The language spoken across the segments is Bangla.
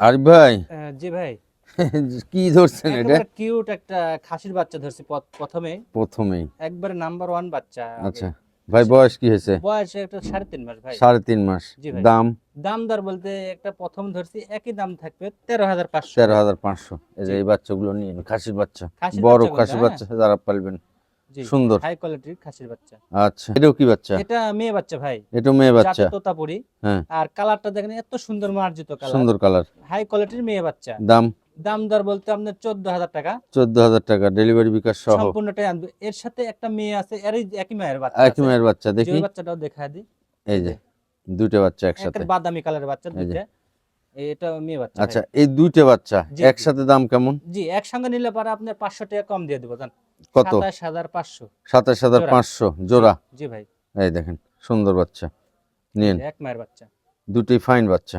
আরিফ ভাই? জি ভাই। কি ধরছেন এটা? কিউট একটা খাসির বাচ্চা ধরছি প্রথমে। প্রথমেই। একবারে নাম্বার ওয়ান বাচ্চা। আচ্ছা। ভাই বয়স কি হয়েছে? বয়স একটা সাড়ে তিন মাস ভাই। সাড়ে তিন মাস। দাম দাম? দর বলতে একটা প্রথম ধরছি একই দাম থাকবে তেরো হাজার পাঁচশো। তেরো হাজার পাঁচশো। এই যে এই বাচ্চাগুলো নিয়ে নিন, খাসির বাচ্চা বড় খাসির হ্যাঁ। বাচ্চা যারা পালবেন। সুন্দর। হাই কোয়ালিটির খাসির বাচ্চা। আচ্ছা। এটাও কি বাচ্চা? এটা মেয়ে বাচ্চা ভাই। এটাও মেয়ে বাচ্চা। তোতাপুরি। হ্যাঁ। আর কালারটা দেখেন এত সুন্দর মার্জিত কালার। সুন্দর কালার। হাই কোয়ালিটির মেয়ে বাচ্চা। দাম? দাম দর বলতে আপনার চোদ্দ হাজার টাকা। চোদ্দ হাজার টাকা ডেলিভারি বিকাশ সহ। সম্পূর্ণটাই আনবে। এর সাথে একটা মেয়ে আছে এরই একই মায়ের বাচ্চা একই মায়ের বাচ্চা দেখি। বাচ্চাটাও দেখা দিই। এই যে দুইটা বাচ্চা একসাথে। একটা বাদামি কালারের বাচ্চা দুইটা। এটা মেয়ে বাচ্চা আচ্ছা এই দুইটা বাচ্চা। একসাথে দাম কেমন? জি একসঙ্গে নিলে পরে আপনার পাঁচশো টাকা কম দিয়ে দেবো জান। কত? সাতাশ হাজার পাঁচশো। জোড়া। জি ভাই। এই দেখেন সুন্দর বাচ্চা। নিন এক মায়ের বাচ্চা। দুটোই ফাইন বাচ্চা।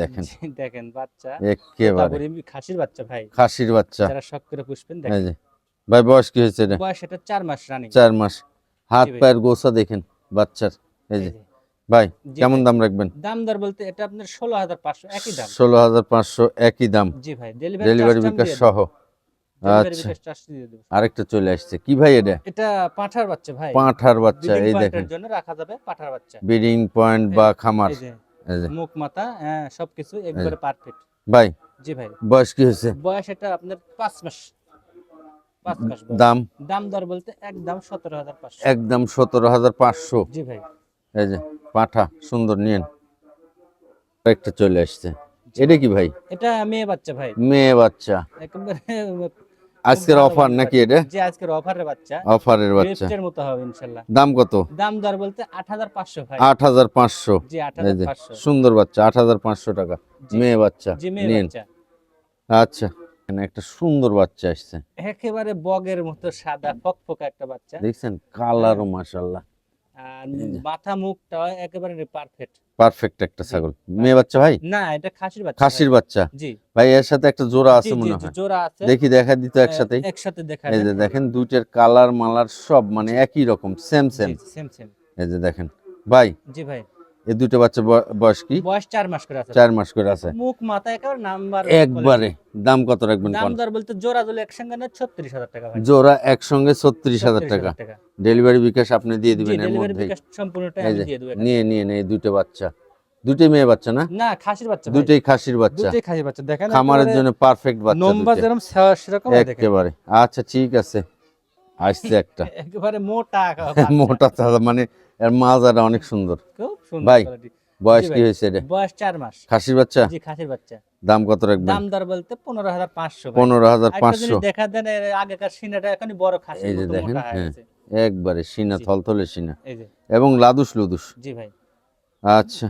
দেখেন। দেখেন বাচ্চা। একেবারে। খাসির বাচ্চা ভাই। খাসির বাচ্চা। যারা শখ করে পুষবেন দেখেন। ভাই বয়স কি হয়েছে এটা? বয়স এটা চার মাস রানিং চার মাস। হাত পায়ের দেখেন বাচ্চার। এই যে। ভাই কেমন দাম রাখবেন? দাম দর বলতে এটা আপনার ষোলো হাজার পাঁচশো একই দাম। ষোলো হাজার পাঁচশো একই দাম। জি ভাই ডেলিভারি বিকাশ সহ। আচ্ছা। আরেকটা চলে আসছে। কি ভাই এটা? এটা পাঁঠার বাচ্চা ভাই। পাঁঠার বাচ্চা এই দেখেন। জন্য রাখা যাবে পাঠার বাচ্চা। ব্রিডিং পয়েন্ট বা খামার। মুখ মাথা হ্যাঁ সবকিছু একবারে পারফেক্ট ভাই জি ভাই। বয়স কি হয়েছে? বয়স এটা আপনার পাঁচ মাস। পাঁচ মাস দাম? দাম দর বলতে একদম সতেরো হাজার পাঁচশো। একদম সতেরো হাজার পাঁচশো। জি ভাই। এই যে পাঠা সুন্দর নিয়েন। একটা চলে আসছে। এটা কি ভাই? এটা মেয়ে বাচ্চা ভাই। মেয়ে বাচ্চা। একেবারে আজকের অফার নাকি এটা? জি আজকের অফারের বাচ্চা। অফারের বাচ্চা। এর মতো হবে ইনশাআল্লাহ দাম কত? দাম দর বলতে আট হাজার পাঁচশো ভাই। আট হাজার পাঁচশো। জি আট এই হাজার যে পাঁচশো। সুন্দর বাচ্চা আট হাজার পাঁচশো টাকা। মেয়ে বাচ্চা জি মেয়ে বাচ্চা। আচ্ছা এখানে একটা সুন্দর বাচ্চা আসছে। একেবারে বগের মতো সাদা ফকফকা একটা বাচ্চা। দেখছেন? কালারও মাশাল্লাহ আর মাথা মুখটা একেবারে পারফেক্ট পারফেক্ট একটা ছাগল। মেয়ে বাচ্চা ভাই? না এটা খাসির বাচ্চা খাসির। বাচ্চা। জি। ভাই এর সাথে একটা জোড়া আছে মনে হয়। জোড়া আছে। দেখি দেখা দিত একসাথে একসাথে দেখা এই যে দেখেন দুইটার কালার মালার সব মানে একই রকম সেম সেম সেম সেম এই যে দেখেন। ভাই জি ভাই। এই দুটো বাচ্চা বয়স কি? বয়স মাস করে আছে। মাস করে আছে। মুখ মাথা একেবারে নাম্বার একবারে। দাম কত রাখবেন দাম দর বলতে জোড়া একসঙ্গে না ছত্রিশ হাজার টাকা ভাই। জোড়া একসঙ্গে 36,000 টাকা। ডেলিভারি বিকাশ আপনি দিয়ে দিবেন এর ডেলিভারি মধ্যেই। বিকাশ সম্পূর্ণটা এই আমি দিয়ে দেবো নিয়ে নিয়ে নিয়ে দুটো বাচ্চা। দুটোই মেয়ে বাচ্চা না? না খাসির বাচ্চা দুটোই খাসির বাচ্চা। দুটোই খাসির বাচ্চা। দেখেন খামারের জন্য পারফেক্ট বাচ্চা নম্বর যেরকম সেরকম দেখেন। একেবারে। আচ্ছা ঠিক আছে। আসছে একটা। একেবারে মোটা মোটা মানে এর মাজাটা অনেক সুন্দর। খুব সুন্দর ভাই, বয়স কি হয়েছে এটা? বয়স চার মাস। খাসির বাচ্চা? জি খাসির বাচ্চা। দাম কত রাখবেন? দাম দর বলতে পনেরো হাজার পাঁচশো ভাই। পনেরো হাজার আরেকটা পাঁচশো জিনিস দেখা দেন আগেকার সিনাটা এখনই বড় খাসি এই যে দেখেন, হ্যাঁ। একবারে সিনা। থলথলে সিনা। এই যে। এবং লাদুস লুদুস। জি ভাই। আচ্ছা।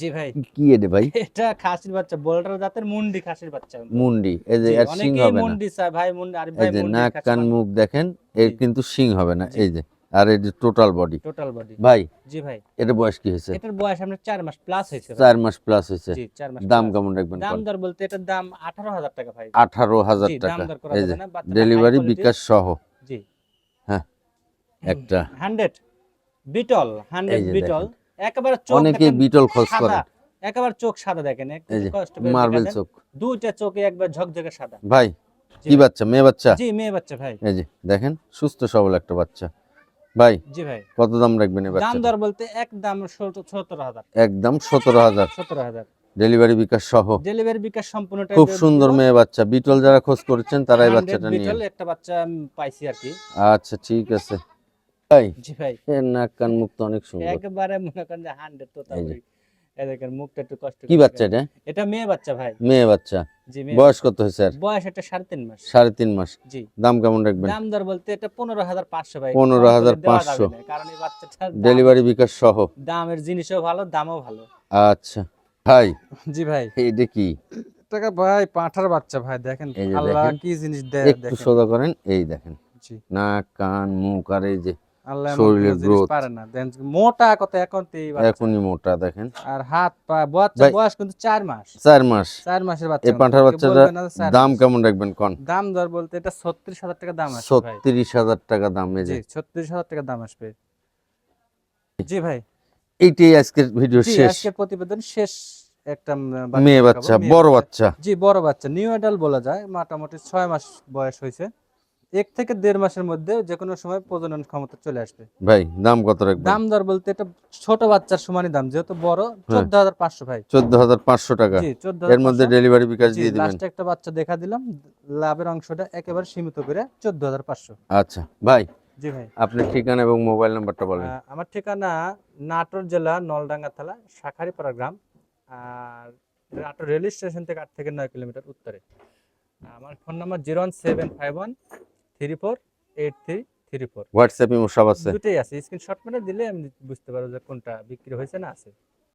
জি ভাই। কি এটা ভাই? এটা খাসির বাচ্চা বোল্ডার জাতের মুন্ডি খাসির বাচ্চা। মুন্ডি এই যে এর হবে না। মুন্ডি ভাই মুন্ডি আর ভাই মুন্ডি নাক কান মুখ দেখেন এর কিন্তু শিং হবে না এই যে। আর এই যে টোটাল বডি টোটাল বডি ভাই জি ভাই। এটা বয়স কি হয়েছে? এটার বয়স আপনার চার মাস প্লাস হয়েছে ভাই। চার মাস প্লাস হয়েছে। জি চার মাস দাম কেমন রাখবেন দাম দর বলতে এটার দাম আঠারো হাজার টাকা ভাই। আঠারো হাজার জি, দাম টাকা এই যে ডেলিভারি বিকাশ সহ। জি। হ্যাঁ, একটা। হান্ড্রেড বিটল হান্ড্রেড যে বিটল। একেবারে চোখ অনেকে বিটল খোঁজ করে একেবারে চোখ সাদা দেখেন একটু কষ্ট মার্বেল চোখ। দুইটা চোখে একবার ঝকঝকে সাদা। ভাই জি কি বাচ্চা মেয়ে বাচ্চা? জি মেয়ে বাচ্চা ভাই। এই যে দেখেন সুস্থ সবল একটা বাচ্চা। ভাই জি ভাই। কত দাম রাখবেন এই দাম দর বলতে এক দাম একদম সতেরো হাজার। সতেরো হাজার। ডেলিভারি বিকাশ সহ। ডেলিভারি বিকাশ সম্পূর্ণটা খুব সুন্দর মেয়ে বাচ্চা। বিটল যারা খোঁজ করেছেন তারা এই বাচ্চাটা নিয়ে বিটল একটা বাচ্চা পাইছি আর কি। আচ্ছা ঠিক আছে। ভাই জি ভাই। এর নাক কান মুখ অনেক সুন্দর। একেবারে মনে করেন যে হান্ড্রেড তো তাই দেখেন মুখটা একটু কষ্ট কি বাচ্চা এটা? এটা মেয়ে বাচ্চা ভাই। মেয়ে বাচ্চা। বয়স কত হয়েছে আর? বয়স এটা সাড়ে তিন মাস। সাড়ে তিন মাস। জি। দাম কেমন রাখবেন? দাম দর বলতে এটা পনেরো হাজার পাঁচশো ভাই। 15,500 কারণ এই বাচ্চাটার ডেলিভারি বিকাশ সহ। দামের জিনিসও ভালো দামও ভালো। আচ্ছা। ভাই জি ভাই। এটা কি? টাকা ভাই পাঁঠার বাচ্চা ভাই দেখেন এই আল্লাহ কি জিনিস দেয় একটু সোজা করেন এই দেখেন। জি। নাক কান মুখ আর এই যে শরীরের কোনো পারে না। দেন মোটা কত এখন তো এই বাচ্চা। এখনই মোটা দেখেন। আর হাত পা বাচ্চা বয়স কিন্তু চার মাস। চার মাস। চার মাসের বাচ্চা এই পাঁঠার বাচ্চাটা বলবে না যে চার দাম কেমন রাখবেন কন? দাম দর বলতে এটা ছত্রিশ হাজার টাকা দাম আসবে ভাই। ছত্রিশ হাজার টাকা দাম এই যে। জি ছত্রিশ হাজার টাকা দাম আসবে। জি ভাই। এইটাই আজকের ভিডিও শেষ। আজকের প্রতিবেদন শেষ একটা মেয়ে বাচ্চা বড় বাচ্চা। জি বড় বাচ্চা নিউ অ্যাডাল বলা যায়। মোটামুটি ছয় মাস বয়স হয়েছে। এক থেকে দেড় মাসের মধ্যে যে কোনো সময় প্রজনন ক্ষমতা চলে আসবে। ভাই দাম কত রাখবেন? দাম দর বলতে এটা ছোট বাচ্চার সমানই দাম যেহেতু বড় চোদ্দ হাজার পাঁচশো ভাই। চোদ্দ হাজার পাঁচশো টাকা। জি চোদ্দ এর মধ্যে ডেলিভারি বিকাশ দিয়ে দিবেন। লাস্টে একটা বাচ্চা দেখা দিলাম লাভের অংশটা একেবারে সীমিত করে চোদ্দ হাজার পাঁচশো। আচ্ছা ভাই জি ভাই। আপনার ঠিকানা এবং মোবাইল নাম্বারটা বলেন। আমার ঠিকানা নাটোর জেলা নলডাঙ্গা থানা শাখারিপাড়া গ্রাম আর নাটোর রেল স্টেশন থেকে আট থেকে নয় কিলোমিটার উত্তরে। আমার phone number zero one seven five one three four eight three three four. WhatsApp imo সব আছে। দুটোই আছে। স্ক্রিনশট মানে দিলে আমি বুঝতে পারব যে কোনটা বিক্রি হয়েছে না আছে।